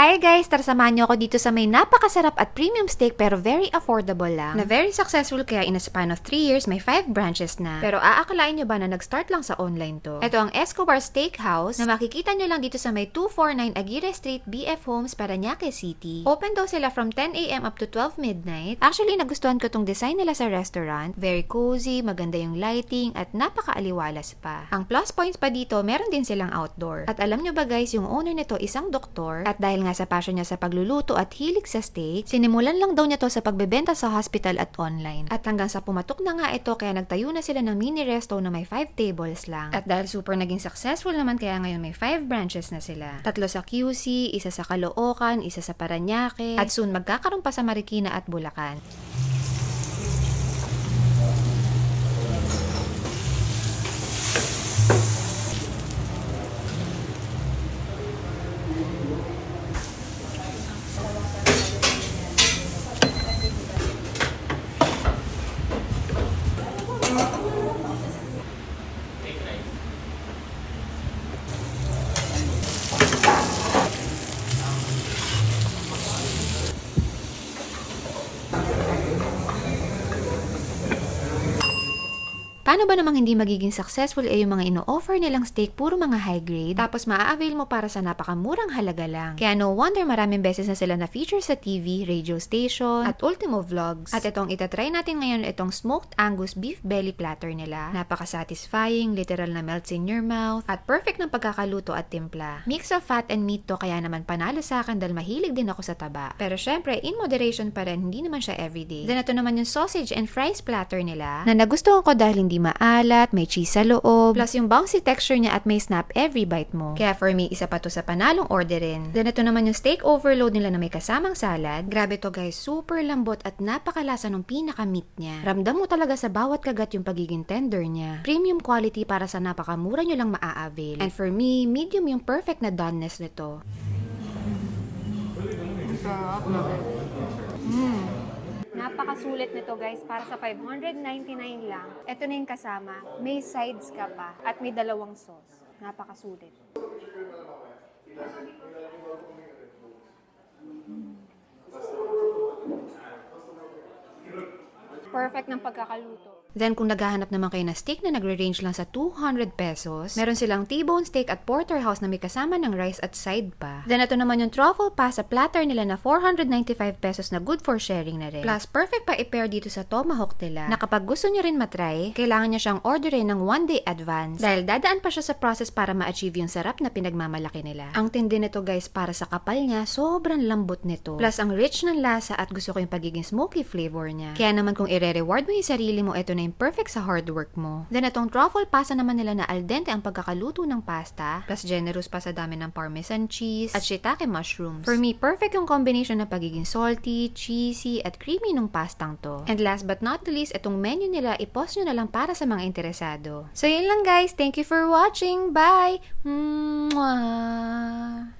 Hi guys! Tara samahan niyo ako dito sa may napakasarap at premium steak pero very affordable lang. Na very successful kaya in a span of 3 years may 5 branches na. Pero aakalain niyo ba na nag-start lang sa online to? Ito ang Escobar Steakhouse na makikita niyo lang dito sa may 249 Aguirre Street, BF Homes, Parañaque City. Open daw sila from 10am up to 12 midnight. Actually, nagustuhan ko tong design nila sa restaurant. Very cozy, maganda yung lighting, at napakaaliwalas pa. Ang plus points pa dito, meron din silang outdoor. At alam niyo ba guys, yung owner nito isang doktor at dahil nga sa passion niya sa pagluluto at hilig sa steak, sinimulan lang daw niya to sa pagbebenta sa hospital at online. At hanggang sa pumatok na nga ito kaya nagtayo na sila ng mini resto na may 5 tables lang. At dahil super naging successful naman kaya ngayon may 5 branches na sila. Tatlo sa QC, isa sa Caloocan, isa sa Parañaque, at soon magkakaroon pa sa Marikina at Bulacan. Paano ba namang hindi magiging successful eh yung mga ino-offer nilang steak puro mga high grade tapos maa-avail mo para sa napakamurang halaga lang. Kaya no wonder maraming beses na sila na feature sa TV, radio station, at Ultimo Vlogs. At itong itatry natin ngayon itong smoked Angus beef belly platter nila. Napaka-satisfying, literal na melts in your mouth, at perfect ng pagkakaluto at timpla. Mix of fat and meat to kaya naman panalo sa akin dahil mahilig din ako sa taba. Pero syempre, in moderation pa rin, hindi naman siya everyday. Then ito naman yung sausage and fries platter nila na nagustuhan ko dahil hindi maalat, may cheese sa loob, plus yung bouncy texture niya at may snap every bite mo. Kaya for me, isa pa to sa panalong orderin. Then ito naman yung steak overload nila na may kasamang salad. Grabe to guys, super lambot at napakalasa ng pinaka-meat niya. Ramdam mo talaga sa bawat kagat yung pagiging tender niya. Premium quality para sa napakamura nyo lang maa-avail. And for me, medium yung perfect na doneness nito. Napakasulit nito guys para sa 599 lang. Ito na yung kasama. May sides ka pa at may dalawang sauce. Napakasulit. Perfect ng pagkakaluto. Then kung naghahanap naman kayo na steak na nagre-range lang sa 200 pesos, meron silang T-bone steak at porterhouse na may kasama ng rice at side pa. Then ito naman yung truffle pasta platter nila na 495 pesos na good for sharing na rin. Plus perfect pa i-pair dito sa tomahawk nila na kapag gusto nyo rin matry, kailangan nyo siyang orderin ng one day advance dahil dadaan pa siya sa process para ma-achieve yung sarap na pinagmamalaki nila. Ang tindi nito guys para sa kapal niya, sobrang lambot nito. Plus ang rich ng lasa at gusto ko yung pagiging smoky flavor niya. Kaya naman kung ire-reward mo yung sarili mo, ito na yung perfect sa hard work mo. Then itong truffle pasta naman nila na al dente ang pagkakaluto ng pasta, plus generous pa sa dami ng parmesan cheese at shiitake mushrooms. For me, perfect yung combination ng pagiging salty, cheesy, at creamy ng pastang to. And last but not the least, itong menu nila, ipost nyo na lang para sa mga interesado. So yun lang guys, thank you for watching, bye! Mwah!